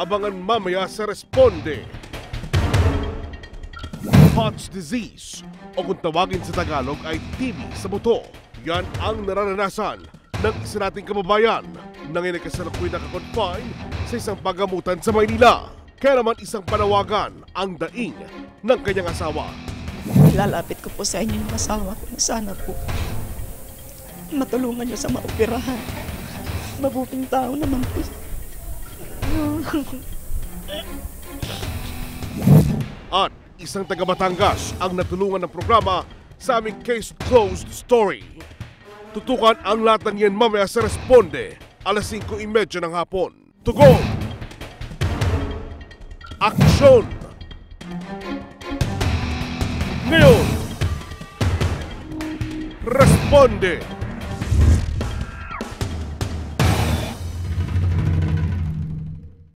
Abangan mamaya sa Responde. Potts disease o kung tawagin sa Tagalog ay TB sa buto. Yan ang nararanasan ng isa nating kababayan na ngayon ay kasalukuy nakakonfine sa isang pagamutan sa Maynila. Kaya naman isang panawagan ang daing ng kanyang asawa. Lalapit ko po sa inyo yung asawa ko na sana po matulungan niyo sa maoperahan. Mabuting tao naman po. At isang taga Batangas ang natulungan ng programa sa aming Case Closed Story. Tutukan ang lahat ng yan mamaya sa Responde, alas 5.30 ng hapon. Tugon! Aksyon! Ngayon! Responde!